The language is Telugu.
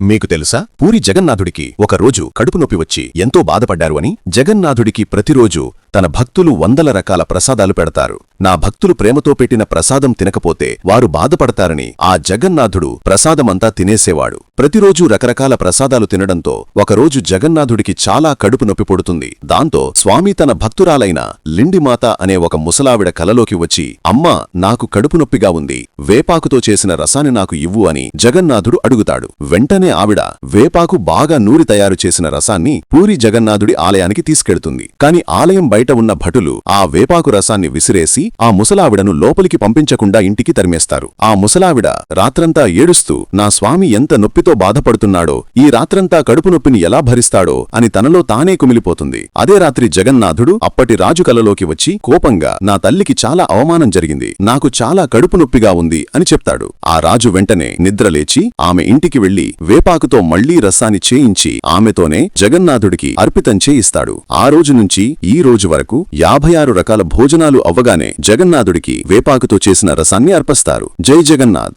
మీకు తెలుసా? పూరి జగన్నాథుడికి ఒకరోజు కడుపు నొప్పి వచ్చి ఎంతో బాధపడ్డారు అని జగన్నాథుడికి ప్రతిరోజు తన భక్తులు వందల రకాల ప్రసాదాలు పెడతారు. నా భక్తులు ప్రేమతో పెట్టిన ప్రసాదం తినకపోతే వారు బాధపడతారని ఆ జగన్నాథుడు ప్రసాదమంతా తినేసేవాడు. ప్రతిరోజూ రకరకాల ప్రసాదాలు తినడంతో ఒకరోజు జగన్నాథుడికి చాలా కడుపు నొప్పి పుడుతుంది. దాంతో స్వామి తన భక్తురాలైన లిండిమాత అనే ఒక ముసలావిడ కలలోకి వచ్చి అమ్మా నాకు కడుపు నొప్పిగా ఉంది. వేపాకుతో చేసిన రసాన్ని నాకు ఇవ్వు అని జగన్నాథుడు అడుగుతాడు. వెంటనే ఆవిడ వేపాకు బాగా నూరి తయారు చేసిన రసాన్ని పూరి జగన్నాథుడి ఆలయానికి తీసుకెడుతుంది కాని ఆలయం బయట ఉన్న భటులు ఆ వేపాకు రసాన్ని విసిరేసి ఆ ముసలావిడను లోపలికి పంపించకుండా ఇంటికి తరిమేస్తారు. ఆ ముసలావిడ రాత్రంతా ఏడుస్తూ నా స్వామి ఎంత నొప్పితో బాధపడుతున్నాడో ఈ రాత్రంతా కడుపు నొప్పిని ఎలా భరిస్తాడో అని తనలో తానే కుమిలిపోతుంది. అదే రాత్రి జగన్నాథుడు అప్పటి రాజు కలలోకి వచ్చి కోపంగా నా తల్లికి చాలా అవమానం జరిగింది నాకు చాలా కడుపు నొప్పిగా ఉంది అని చెప్తాడు. ఆ రాజు వెంటనే నిద్రలేచి ఆమె ఇంటికి వెళ్ళి వేపాకుతో మళ్ళీ రసాన్ని చేయించి ఆమెతోనే జగన్నాథుడికి అర్పితం చేయిస్తాడు. ఆ రోజు నుంచి ఈ రోజు వరకు యాభై ఆరు రకాల భోజనాలు అవ్వగానే జగన్నాథుడికి వేపాకుతో చేసిన రసాన్ని అర్పిస్తారు. జై జగన్నాథ్.